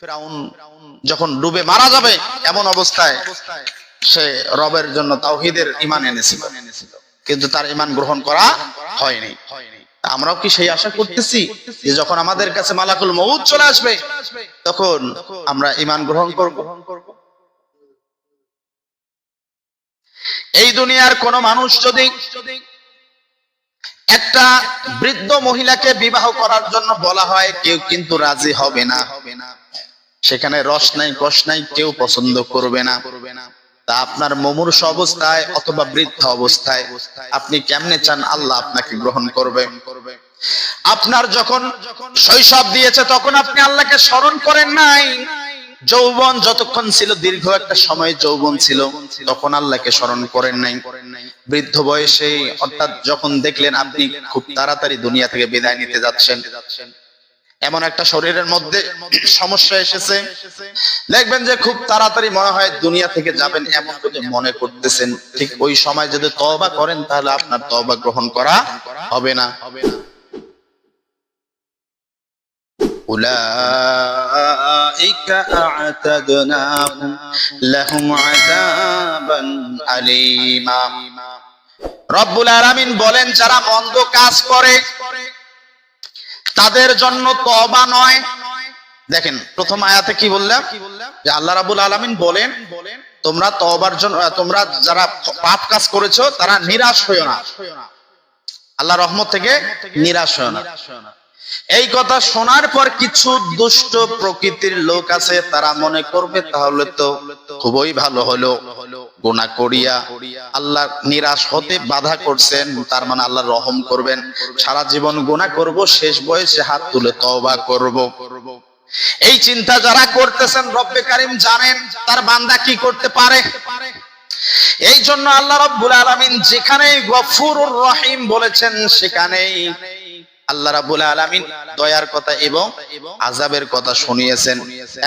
ফেরাউন যখন ডুবে মারা যাবে এমন অবস্থায় সে রবের জন্য তাওহিদের ইমান এনেছিল। কিন্তু তার ইমান গ্রহণ করা হয়নি। আমরাও কি সেই আশা করতেছি যে যখন আমাদের কাছে মালাকুল মউত চলে আসবে, তখন আমরা ইমান গ্রহণ করব? এই দুনিয়ার কোন মানুষ যদি একটা বৃদ্ধ মহিলাকে বিবাহ করার জন্য বলা হয়, কেউ কিন্তু রাজি হবে না হবে না। সেখানে রস নাই, কষ নাই, কেউ পছন্দ করবে না। তা আপনার মমূর্ষ অবস্থায় অথবা বৃদ্ধ অবস্থায় আপনি কেমনে চান আল্লাহ আপনাকে গ্রহণ করবে? আপনার যখন শৈশব দিয়েছে, তখন আপনি আল্লাহকে স্মরণ করেন নাই। যৌবন যতক্ষণ ছিল, দীর্ঘ একটা সময় যৌবন ছিল, তখন আল্লাহকে স্মরণ করেন নাই। বৃদ্ধ বয়সে অর্থাৎ যখন দেখলেন আপনি খুব তাড়াতাড়ি দুনিয়া থেকে বিদায় নিতে যাচ্ছেন এমন একটা শরীরের মধ্যে সমস্যা এসেছে দেখবেন যে খুব তাড়াতাড়ি মনে হয় দুনিয়া থেকে যাবেন এমন করে মনে করতেছেন ঠিক ওই সময় যদি তওবা করেন তাহলে আপনার তওবা গ্রহণ করা হবে না أولئك أعتدنا لهم عذابا أليما রব্বুল আলামিন বলেন যারা মন্দ কাজ করে তাদের জন্য তবা নয়। দেখেন, প্রথম আয়াতে কি বললাম? কি বললাম যে আল্লাহ রাবুল আলমিন বলেন বলেন তোমরা তবার জন্য, তোমরা যারা পাপ কাজ করেছ, তারা নিরাশ হইও না। আল্লাহ রহমত থেকে নিরাশ হইও না। এই কথা শোনার পর কিছু দুষ্ট প্রকৃতির লোক আছে, তারা মনে করবে, তাহলে তো খুবই ভালো হলো। গুনাহ করিয়া আল্লাহ নিরাশ হতে বাধা করছেন, তার মানে আল্লাহ রহম করবেন। সারা জীবন গুনাহ করব, শেষ বয়সে হাত তুলে তওবা করব। এই চিন্তা যারা করতেছেন, রব্বে কারিম জানেন তার বান্দা কি করতে পারে। এই জন্য আল্লাহ রব্বুল আলামিন যেখানে গফুরুর রহিম বলেছেন, সেখানেই আল্লাহ রাব্বুল আলামিন দয়ার কথা এবং আযাবের কথা শুনিয়েছেন।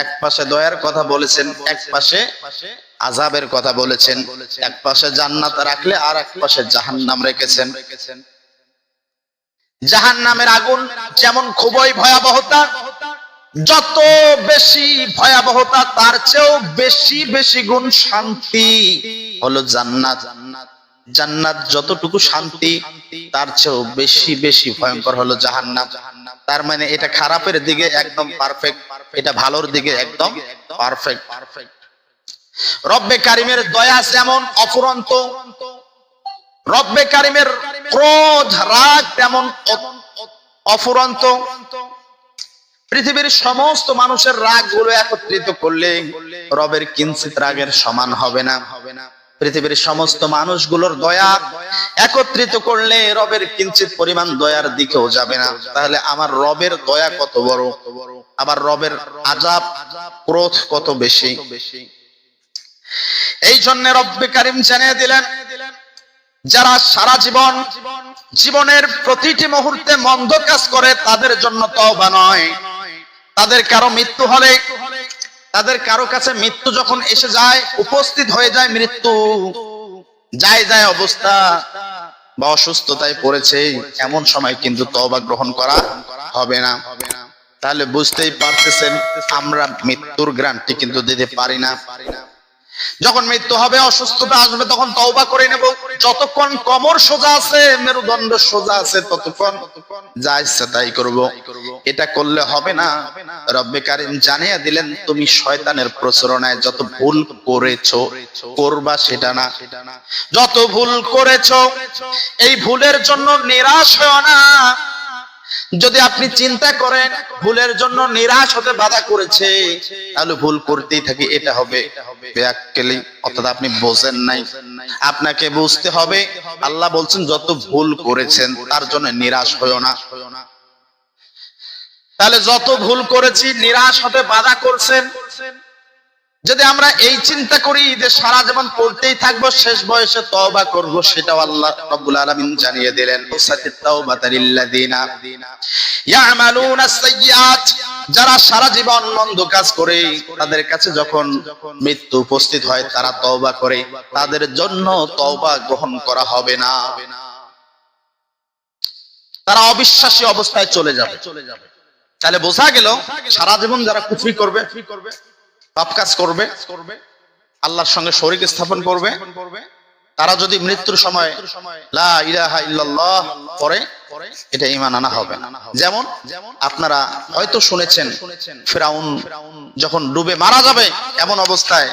এক পাশে দয়ার কথা বলেছেন, এক পাশে আযাবের কথা বলেছেন। এক পাশে জান্নাত রাখলে আর এক পাশে জাহান্নাম রেখেছেন। জাহান্নামের আগুন যেমন খুবই ভয়াবহতা, যত বেশি ভয়াবহতা, তার চেয়েও বেশি বেশি গুণ শান্তি হলো জান্নাত। জান্নাত যতটুকু শান্তি, তার চেয়েও বেশি বেশি ভয়ঙ্কর হলো জাহান্নাম। তার মানে এটা খারাপের দিকে একদম পারফেক্ট এটা ভালোর দিকে একদম পারফেক্ট রব্বে কারিমের দয়া যেমন অফুরন্ত, রব্বে কারিমের ক্রোধ, রাগ তেমন অফুরন্ত। পৃথিবীর সমস্ত মানুষের রাগগুলো একত্রিত করলে রবের কিঞ্চিত রাগের সমান হবে না হবে না। পৃথিবীর সমস্ত মানুষগুলোর দয়া একত্রিত করলে রবের কিঞ্চিত পরিমাণ দয়ার দিকেও যাবে না। তাহলে আমার রবের দয়া কত বড়? আবার রবের আজাব, ক্রোধ কত বেশি? এই জন্য রব্বে কারিম জানিয়ে দিলেন, যারা সারা জীবন, জীবনের প্রতিটি মুহূর্তে মন্দ কাজ করে, তাদের জন্য তওবা নয়। তাদের কারও মৃত্যু হলে তাদের কারও কাছে মৃত্যু যখন এসে যায়, উপস্থিত হয়ে যায় মৃত্যু, যায় যায় অবস্থা, বা অসুস্থতায় পড়েছে, এমন সময় কিন্তু তবা গ্রহণ করা হবে না। তাহলে বুঝতেই পারতেছেন, আমরা মৃত্যুর গ্রান্টি কিন্তু দিতে পারি না। যখন মৃত্যু হবে অসুস্থতা আসবে, তখন তওবা করে নেব। যতক্ষণ কমর সোজা আছে, মেরুদণ্ড সোজা আছে, ততক্ষণ যা ইচ্ছা তাই করব। এটা করলে হবে না। রব্বে কারিম জানিয়ে দিলেন, তুমি শয়তানের প্রচরণায় যত ভুল করেছ, করবা সেটা না। যত ভুল করেছ, এই ভুলের জন্য নিরাশ হয় না। যদি আপনি চিন্তা করেন, ভুলের জন্য নিরাশ হতে বাধা করেছে, তাহলে ভুল করতেই থাকি, এটা হবে অর্থাৎ আপনি বোঝেন নাই। আপনাকে বুঝতে হবে, আল্লাহ বলছেন, যত ভুল করেছেন, তার জন্য নিরাশ হয় না। তাহলে যত ভুল করেছি, নিরাশ হতে বাধা করছেন যদি আমরা এই চিন্তা করি যে সারা জীবন পড়তেই থাকব, শেষ বয়সে তওবা করব, সেটাও আল্লাহ রাব্বুল আলামিন জানিয়ে দিলেন। সাতিত তাওবাতালিল্লাযিনা ইয়ামালুনা সাইয়্যাত। যারা সারা জীবন মন্দ কাজ করে, তাদের কাছে যখন মৃত্যু উপস্থিত হয়, তারা তওবা করে। তাদের জন্য তওবা গ্রহণ করা হবে না। তারা অবিশ্বাসী অবস্থায় চলে যাবে। তাহলে বোঝা গেল, সারা জীবন যারা কুফরি করবে পাপ কাজ করবে, আল্লাহর সঙ্গে শরীক স্থাপন করবে। তারা যদি মৃত্যুর সময় লা ইলাহা ইল্লাল্লাহ পরে এটা ঈমান আনা হবে যেমন আপনারা হয়তো শুনেছেন, ফেরাউন যখন ডুবে মারা যাবে এমন অবস্থায়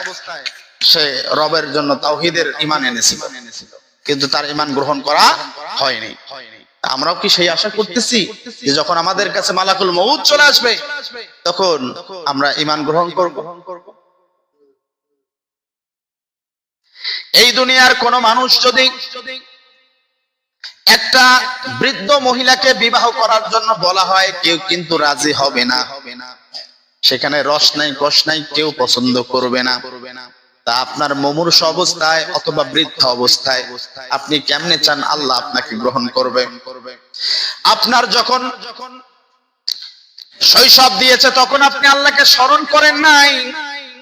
সে রবের জন্য তাওহীদের ঈমান এনেছিল। কিন্তু তার ইমান গ্রহণ করা হয়নি। আমরাও কি সেই আশা করতেছি যখন আমাদের কাছে মালাকুল মউত চলে আসবে, তখন আমরা ইমান গ্রহণ করব? এই দুনিয়ার কোন মানুষ যদি একটা বৃদ্ধ মহিলাকে বিবাহ করার জন্য বলা হয়, কেউ কিন্তু রাজি হবে না। সেখানে রস নাই কষ নাই, কেউ পছন্দ করবে না। তা আপনার মমূর্ষ অবস্থায় অথবা বৃদ্ধ অবস্থায় আপনি কেমনে চান আল্লাহ আপনাকে গ্রহণ করবে? আপনার যখন শৈশব দিয়েছে, তখন আপনি আল্লাহকে স্মরণ করেন নাই।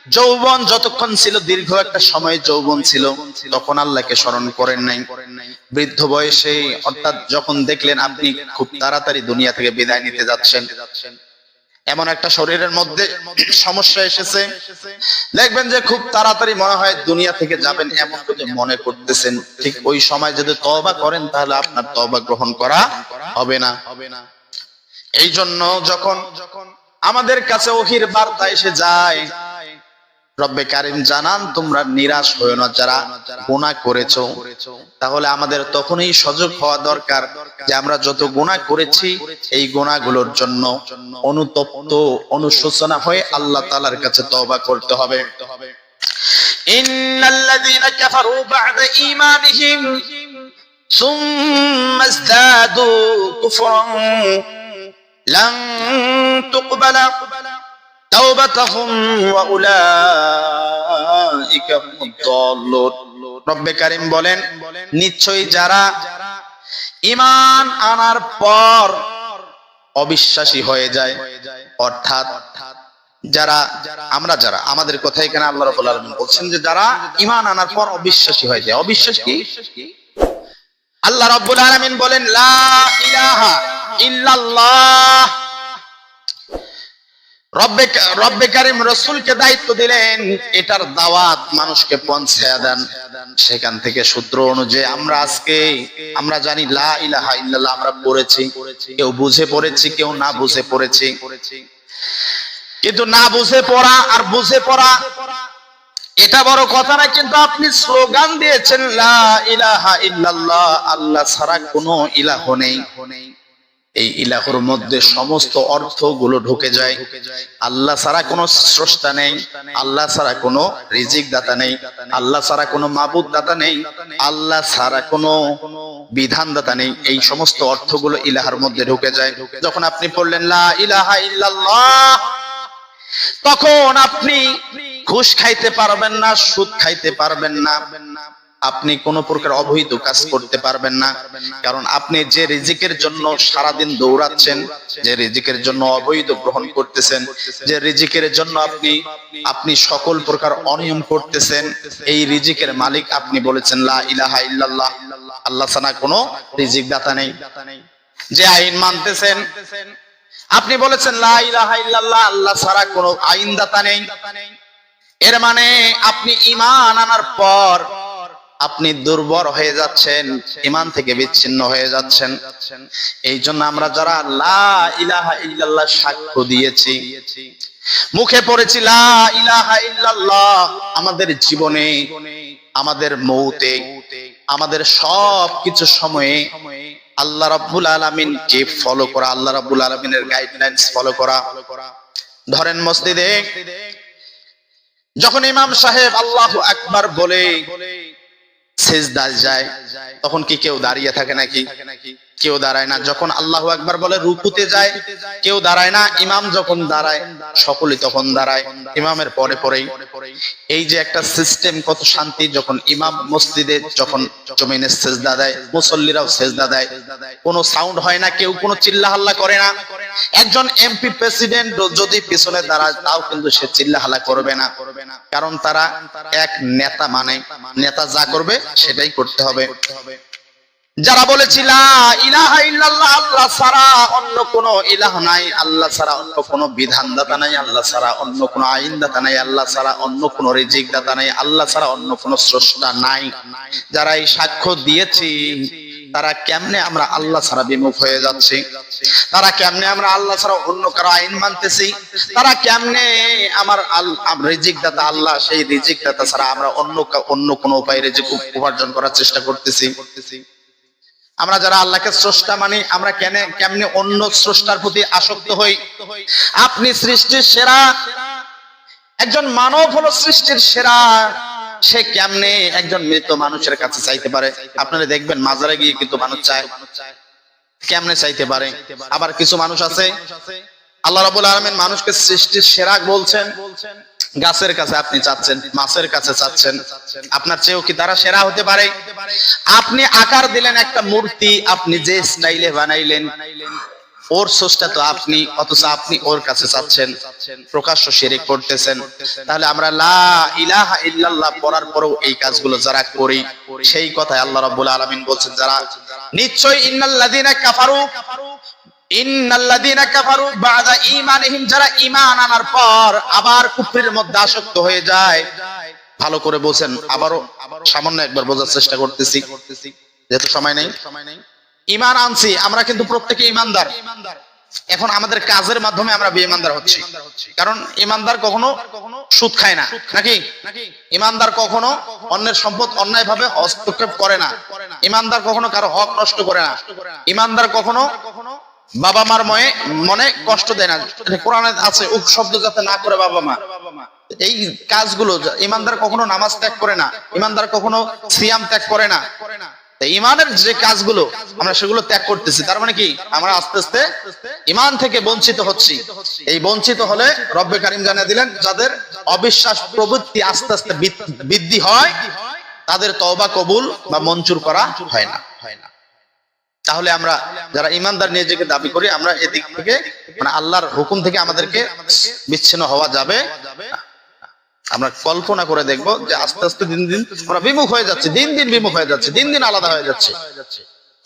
যৌবন যতক্ষণ ছিল, দীর্ঘ একটা সময় যৌবন ছিল, তখন আল্লাহকে স্মরণ করেন নাই। বৃদ্ধ বয়সে, অর্থাৎ যখন দেখলেন আপনি খুব তাড়াতাড়ি দুনিয়া থেকে বিদায় নিতে যাচ্ছেন, এমন একটা শরীরের মধ্যে সমস্যা এসেছে। দেখবেন যে খুব তাড়াতাড়ি মনে হয় দুনিয়া থেকে যাবেন এমন মনে করতেছেন। ঠিক ওই সময় যদি তওবা করেন, তাহলে আপনার তওবা গ্রহণ করা হবে না। এই জন্য যখন আমাদের কাছে ওহির বার্তা এসে যায় রব্বে কারিম জানান, তোমরা নিরাশ হয়েও না, যারা গুনাহ করেছ। তাহলে আমাদের তখনই সজাগ হওয়া দরকার যে আমরা যত গুনাহ করেছি, এই গুনাহগুলোর জন্য অনুতপ্ত, অনুশোচনা হয়ে আল্লাহ তাআলার কাছে তওবা করতে হবে। ইন্নাল্লাযীনা কাফারু বা'দা ঈমানিহিম, সুম্মা ইজদাদু কুফরান, লান তুকবালা তাওবাতাহুম ওয়া উলাইকা হুমুদ রব্বে কারীম বলেন, নিশ্চয়ই যারা ঈমান আনার পর অবিশ্বাসী হয়ে যায়, অর্থাৎ যারা, আমরা যারা, আমাদের কথা এখানে আল্লাহ রাব্বুল আলামিন বলছেন যে যারা ঈমান আনার পর অবিশ্বাসী হয়ে যায়। অবিশ্বাস কি? আল্লাহ রাব্বুল আলামিন বলেন, লা ইলাহা ইল্লাল্লাহ। কিন্তু না বুঝে পড়া আর বুঝে পড়া, এটা বড় কথা না, কিন্তু আপনি স্লোগান দিয়েছেন, লা ইলাহা আল্লাহ ছাড়া কোনো ইলাহ নেই। এই ইলাহর মধ্যে সমস্ত অর্থগুলো ঢুকে যায়। আল্লাহ ছাড়া কোনো স্রষ্টা নেই, আল্লাহ ছাড়া কোনো রিজিক দাতা নেই, আল্লাহ ছাড়া কোনো মাবুদ দাতা নেই, আল্লাহ ছাড়া কোনো বিধান দাতা নেই। এই সমস্ত অর্থগুলো ইলাহার মধ্যে ঢুকে যায়। যখন আপনি পড়লেন, লা ইলাহা ইল্লাল্লাহ তখন আপনি ঘুষ খাইতে পারবেন না, সুদ খাইতে পারবেন না। আপনি কোন প্রকার অবৈধ কাজ করতে পারবেন না। কারণ আপনি যে রিজিকের জন্য সারাদিন দৌড়াচ্ছেন, যে রিজিকের জন্য অবৈধ গ্রহণ করতেছেন, যে রিজিকের জন্য আপনি আপনি সকল প্রকার অনিয়ম করতেছেন, এই রিজিকের মালিক আপনি বলেছেন, লা ইলাহা ইল্লাল্লাহ। আল্লাহ ছাড়া কোনো রিজিক দাতা নেই। যে আইন মানতেছেন, আপনি বলেছেন, লা ইলাহা ইল্লাল্লাহ। আল্লাহ ছাড়া কোনো আইনদাতা নেই। এর মানে আপনি ঈমান আনার পর আপনি দুর্বল হয়ে যাচ্ছেন ইমান থেকে বিচ্ছিন্ন হয়ে যাচ্ছেন। এই জন্য আমরা যারা লা ইলাহা ইল্লাল্লাহ সাক্ষ্য দিয়েছি, মুখে পড়েছি লা ইলাহা ইল্লাল্লাহ, আমাদের জীবনে, আমাদের মৌতে, আমাদের সব কিছু সময়ে আল্লাহ রাব্বুল আলামিন কে ফলো করা, আল্লাহ রাব্বুল আলামিনের গাইডলাইনস ফলো করা। ধরেন মসজিদে, যখন ইমাম সাহেব আল্লাহু আকবার বলে সেজদায় যায় তখন কি কেউ দাঁড়িয়ে থাকে নাকি? কেউ দাঁড়ায় না। যখন আল্লাহ একবার বলে, রুকুতে যায়, কেউ দাঁড়ায় না। ইমাম যখন দাঁড়ায় সকলে তখন দাঁড়ায়। ইমামের পরে পরেই। এই যে একটা সিস্টেম, কত শান্তি, যখন ইমাম মসজিদে যখন জমিনে সেজদা দেয়, মুসল্লিরাও সেজদা দেয়। কোনো সাউন্ড হয় না, কেউ কোনো চিল্লা হাল্লা করে না। একজন এমপি প্রেসিডেন্ট যদি পিছনে দাঁড়ায়, তাও কিন্তু সে চিল্লা হাল্লা করবে না। কারণ তারা এক নেতা মানে নেতা যা করবে, সেটাই করতে হবে। যারা বলেছিল আল্লাহ ছাড়া অন্য কোন ইলাহ নাই, আল্লাহ ছাড়া অন্য কোন বিধান দাতা নাই, আল্লাহ ছাড়া অন্য কোন আইন দাতা নাই, আল্লাহ ছাড়া অন্য কোন রিজিক দাতা নাই, আল্লাহ ছাড়া অন্য কোন স্রষ্টা নাই। যারা এই সাক্ষ্য দিয়েছি, তারা কেমনে আমরা আল্লাহ ছাড়া বিমুখ হয়ে যাচ্ছি? তারা কেমনে আমরা আল্লাহ ছাড়া অন্য কারও আইন মানতেছি? তারা কেমনে আমার রিজিক দাতা আল্লাহ, সেই রিজিক দাতা ছাড়া আমরা অন্য অন্য কোনো উপায়ে রিজিক উপার্জন করার চেষ্টা করতেছি? আমরা যারা আল্লাহকে স্রষ্টা মানি, আমরা কেন কেমনে অন্য স্রষ্টার প্রতি আসক্ত হই? আপনি সৃষ্টির সেরা। একজন মানব হলো সৃষ্টির সেরা। সে কেমনে একজন মৃত মানুষের কাছে চাইতে পারে? আপনারা দেখবেন মাজারে গিয়ে কিন্তু মানুষ চায়। কেমনে চাইতে পারে? আবার কিছু মানুষ আছে। আল্লাহ রাবুল আলমেন মানুষকে সৃষ্টির সেরা বলছেন। গাছের কাছে আপনি চাচ্ছেন, মাছের কাছে চাচ্ছেন, আপনার চেয়েও কি তারা সেরা হতে পারে? আপনি আকার দিলেন একটা মূর্তি, আপনি যে স্টাইলে বানাইলেন, ওর সোসটা তো আপনি, অথচ আপনি ওর কাছে চাচ্ছেন, প্রকাশ্য শিরিক করতেছেন। তাহলে আমরা লা ইলাহা ইল্লাল্লাহ পড়ার পরেও এই কাজগুলো যারা করি, সেই কথাই আল্লাহ রাব্বুল আলামিন বলছেন যারা, নিশ্চয়ই ইন্নাল্লাযীনা কাফারু আমরা কিন্তু প্রত্যেকে ইমানদার এখন আমাদের কাজের মাধ্যমে আমরা বেঈমানদার হচ্ছি। কারণ ইমানদার কখনো সুদ খায় না। নাকি? ইমানদার কখনো অন্যের সম্পদ অন্যায় ভাবে হস্তক্ষেপ করে না। ইমানদার কখনো কারও হক নষ্ট করে না। ইমানদার কখনো বাবা মার মনে মনে কষ্ট দেয় না। কোরআনে আছে উপ শব্দ যাতে না করে বাবা মা। এই কাজগুলো ইমানদার কখনো নামাজ ত্যাগ করে না, ইমানদার কখনো সিয়াম ত্যাগ করে না। ইমানের যে কাজগুলো, আমরা সেগুলো ত্যাগ করতেছি। তার মানে কি? আমরা আস্তে আস্তে ইমান থেকে বঞ্চিত হচ্ছি। এই বঞ্চিত হলে রব্বে কারিম জানিয়ে দিলেন, যাদের অবিশ্বাস প্রবৃত্তি আস্তে আস্তে বৃদ্ধি হয়, তাদের তওবা কবুল বা মঞ্জুর করা হয় না হয় না। তাহলে আমরা যারা ইমানদার নিজেকে দাবি করি, আমরা এদিক থেকে মানে আল্লাহর হুকুম থেকে আমাদেরকে বিচ্ছিন্ন হওয়া যাবে। আমরা কল্পনা করে দেখব যে আস্তে আস্তে দিন দিন আমরা বিমুখ হয়ে যাচ্ছে, দিন দিন বিমুখ হয়ে যাচ্ছে, দিন দিন আলাদা হয়ে যাচ্ছে।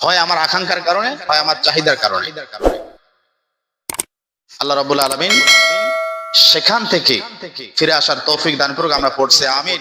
হয় আমার আকাঙ্ক্ষার কারণে, হয় আমার চাহিদার কারণে। আল্লাহ রাবুল আলমিন সেখান থেকে ফিরে আসার তৌফিক দান করুক, আমরা পড়ছি আমিন।